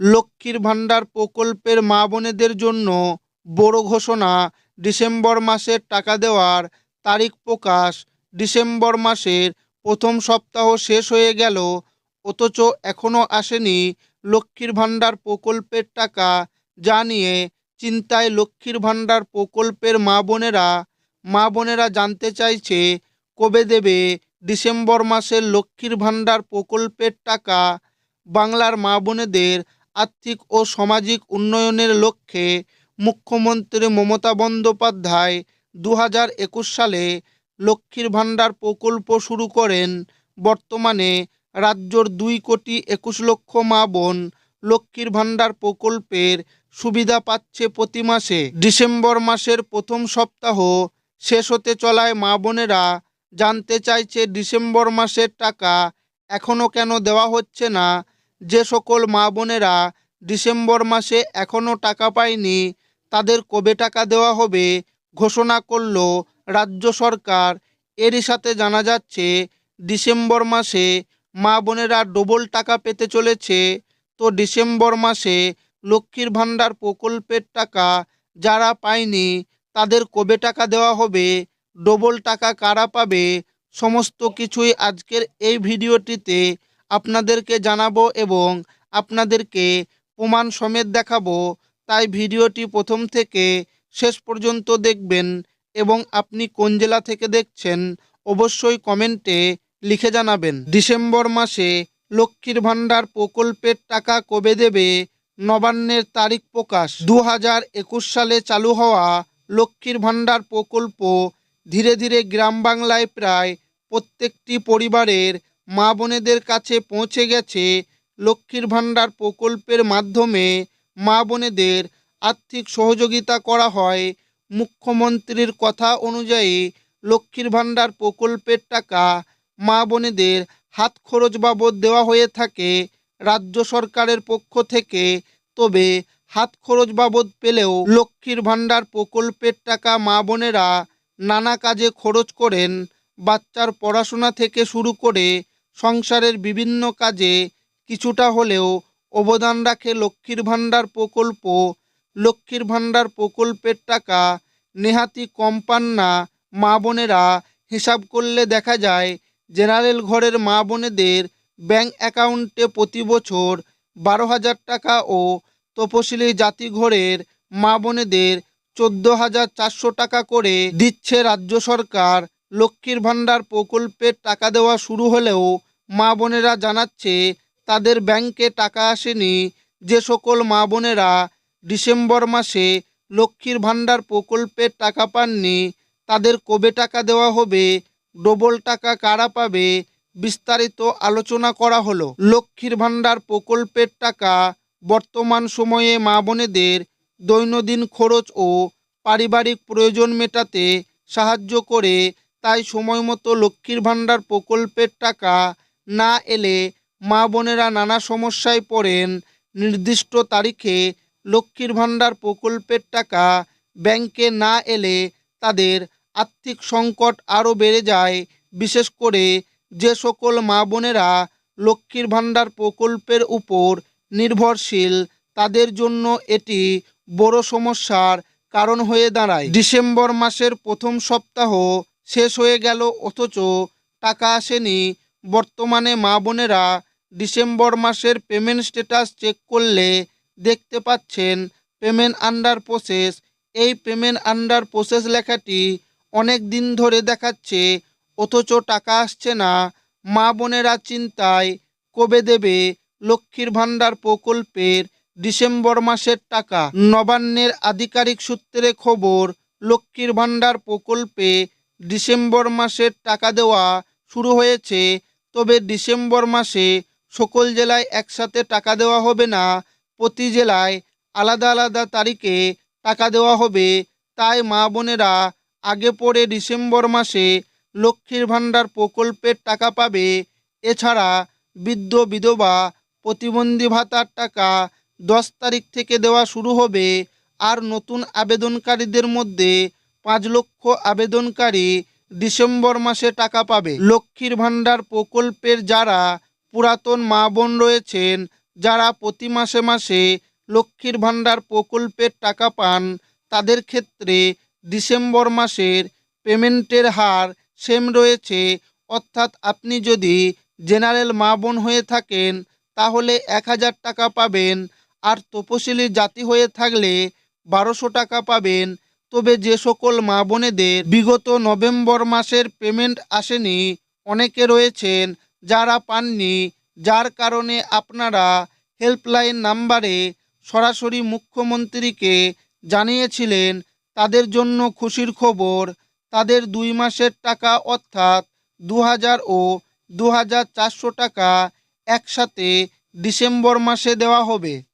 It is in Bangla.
লক্ষ্মীর ভাণ্ডার প্রকল্পের মা বোনেদের জন্য বড় ঘোষণা ডিসেম্বর মাসের টাকা দেওয়ার তারিখ প্রকাশ ডিসেম্বর মাসের প্রথম সপ্তাহ শেষ হয়ে গেল, অথচ এখনও আসেনি লক্ষ্মীর ভাণ্ডার প্রকল্পের টাকা যা নিয়ে চিন্তায় লক্ষ্মীর ভাণ্ডার প্রকল্পের মা বোনেরা মা বোনেরা জানতে চাইছে কবে দেবে ডিসেম্বর মাসের লক্ষ্মীর ভাণ্ডার প্রকল্পের টাকা। বাংলার মা বোনেদের আর্থিক ও সামাজিক উন্নয়নের লক্ষ্যে মুখ্যমন্ত্রী মমতা বন্দ্যোপাধ্যায় দু হাজার একুশ সালে লক্ষ্মীর ভাণ্ডার প্রকল্প শুরু করেন। বর্তমানে রাজ্যর দুই কোটি একুশ লক্ষ মা বোন লক্ষ্মীর ভাণ্ডার প্রকল্পের সুবিধা পাচ্ছে প্রতি মাসে। ডিসেম্বর মাসের প্রথম সপ্তাহ শেষ হতে চলায় মা বোনেরা জানতে চাইছে ডিসেম্বর মাসের টাকা এখনও কেন দেওয়া হচ্ছে না। যে সকল মা বোনেরা ডিসেম্বর মাসে এখনও টাকা পায়নি, তাদের কবে টাকা দেওয়া হবে ঘোষণা করল রাজ্য সরকার। এরই সাথে জানা যাচ্ছে, ডিসেম্বর মাসে মা বোনেরা ডবল টাকা পেতে চলেছে। তো ডিসেম্বর মাসে লক্ষ্মীর ভাণ্ডার প্রকল্পের টাকা যারা পায়নি, তাদের কবে টাকা দেওয়া হবে, ডবল টাকা কারা পাবে, সমস্ত কিছুই আজকের এই ভিডিওটিতে আপনাদেরকে জানাব এবং আপনাদেরকে প্রমাণ সমেত দেখাবো। তাই ভিডিওটি প্রথম থেকে শেষ পর্যন্ত দেখবেন এবং আপনি কোন জেলা থেকে দেখছেন অবশ্যই কমেন্টে লিখে জানাবেন। ডিসেম্বর মাসে লক্ষ্মীর ভাণ্ডার প্রকল্পের টাকা কবে দেবে নবান্নের তারিখ প্রকাশ। দু হাজার একুশ সালে চালু হওয়া লক্ষ্মীর ভাণ্ডার প্রকল্প ধীরে ধীরে গ্রাম বাংলায় প্রায় প্রত্যেকটি পরিবারের মা বোনেদের কাছে পৌঁছে গেছে লক্ষ্মীর ভাণ্ডার প্রকল্পের মাধ্যমে মা বোনেদের আর্থিক সহযোগিতা করা হয়। মুখ্যমন্ত্রীর কথা অনুযায়ী লক্ষ্মীর ভাণ্ডার প্রকল্পের টাকা মা বোনেদের হাত খরচ বাবদ দেওয়া হয়ে থাকে রাজ্য সরকারের পক্ষ থেকে। তবে হাত খরচ বাবদ পেলেও লক্ষ্মীর ভাণ্ডার প্রকল্পের টাকা মা বোনেরা নানা কাজে খরচ করেন। বাচ্চার পড়াশোনা থেকে শুরু করে সংসারের বিভিন্ন কাজে কিছুটা হলেও অবদান রাখে লক্ষ্মীর ভাণ্ডার প্রকল্প। লক্ষ্মীর ভাণ্ডার প্রকল্পের টাকা নেহাতি কম পান না মা বোনেরা। হিসাব করলে দেখা যায়, জেনারেল ঘরের মা বোনেদের ব্যাংক অ্যাকাউন্টে প্রতি বছর বারো হাজার টাকা ও তপশিলি জাতি ঘরের মা বোনেদের চোদ্দ হাজার চারশো টাকা করে দিচ্ছে রাজ্য সরকার। লক্ষ্মীর ভাণ্ডার প্রকল্পের টাকা দেওয়া শুরু হলেও মা বোনেরা জানাচ্ছে, তাদের ব্যাংকে টাকা আসেনি। যে সকল মা বোনেরা ডিসেম্বর মাসে লক্ষ্মীর ভাণ্ডার প্রকল্পের টাকা পাননি, তাদের কবে টাকা দেওয়া হবে, ডবল টাকা কারা পাবে, বিস্তারিত আলোচনা করা হলো। লক্ষ্মীর ভাণ্ডার প্রকল্পের টাকা বর্তমান সময়ে মা বোনেদের দৈনন্দিন খরচ ও পারিবারিক প্রয়োজন মেটাতে সাহায্য করে, তাই সময় মতো লক্ষ্মীর ভাণ্ডার প্রকল্পের টাকা না এলে মা বোনেরা নানা সমস্যায় পড়েন। নির্দিষ্ট তারিখে লক্ষ্মীর ভাণ্ডার প্রকল্পের টাকা ব্যাংকে না এলে তাদের আর্থিক সংকট আরও বেড়ে যায়। বিশেষ করে যে সকল মা বোনেরা লক্ষ্মীর ভাণ্ডার প্রকল্পের উপর নির্ভরশীল, তাদের জন্য এটি বড় সমস্যার কারণ হয়ে দাঁড়ায়। ডিসেম্বর মাসের প্রথম সপ্তাহ শেষ হয়ে গেল, অথচ টাকা আসেনি বর্তমানে মা বোনেরা ডিসেম্বর মাসের পেমেন্ট স্ট্যাটাস চেক করলে দেখতে পাচ্ছেন পেমেন্ট আন্ডার প্রসেস। এই পেমেন্ট আন্ডার প্রসেস লেখাটি অনেক দিন ধরে দেখাচ্ছে, অথচ টাকা আসছে না। মা বোনেরা চিন্তায়, কবে দেবে লক্ষ্মীর ভাণ্ডার প্রকল্পের ডিসেম্বর মাসের টাকা? নবান্নের আধিকারিক সূত্রে খবর, লক্ষ্মীর ভাণ্ডার প্রকল্পে ডিসেম্বর মাসের টাকা দেওয়া শুরু হয়েছে তবে ডিসেম্বর মাসে সকল জেলায় একসাথে টাকা দেওয়া হবে না, প্রতি জেলায় আলাদা আলাদা তারিখে টাকা দেওয়া হবে। তাই মা বোনেরা আগে পরে ডিসেম্বর মাসে লক্ষ্মীর ভাণ্ডার প্রকল্পের টাকা পাবে। এছাড়া বৃদ্ধ, বিধবা, প্রতিবন্ধী ভাতার টাকা দশ তারিখ থেকে দেওয়া শুরু হবে। আর নতুন আবেদনকারীদের মধ্যে পাঁচ লক্ষ আবেদনকারী ডিসেম্বর মাসে টাকা পাবে। লক্ষ্মীর ভাণ্ডার প্রকল্পের যারা পুরাতন মা বোন রয়েছেন, যারা প্রতি মাসে মাসে লক্ষ্মীর ভাণ্ডার প্রকল্পের টাকা পান, তাদের ক্ষেত্রে ডিসেম্বর মাসের পেমেন্টের হার সেম রয়েছে। অর্থাৎ আপনি যদি জেনারেল মা বোন হয়ে থাকেন, তাহলে এক হাজার টাকা পাবেন। আর তপশিলি জাতি হয়ে থাকলে বারোশো টাকা পাবেন। তবে যে সকল মা বোনেদের বিগত নভেম্বর মাসের পেমেন্ট আসেনি, অনেকে রয়েছেন যারা পাননি, যার কারণে আপনারা হেল্পলাইন নাম্বারে সরাসরি মুখ্যমন্ত্রীকে জানিয়েছিলেন, তাদের জন্য খুশির খবর, তাদের দুই মাসের টাকা অর্থাৎ দু হাজার ও দু হাজার চারশো টাকা একসাথে ডিসেম্বর মাসে দেওয়া হবে।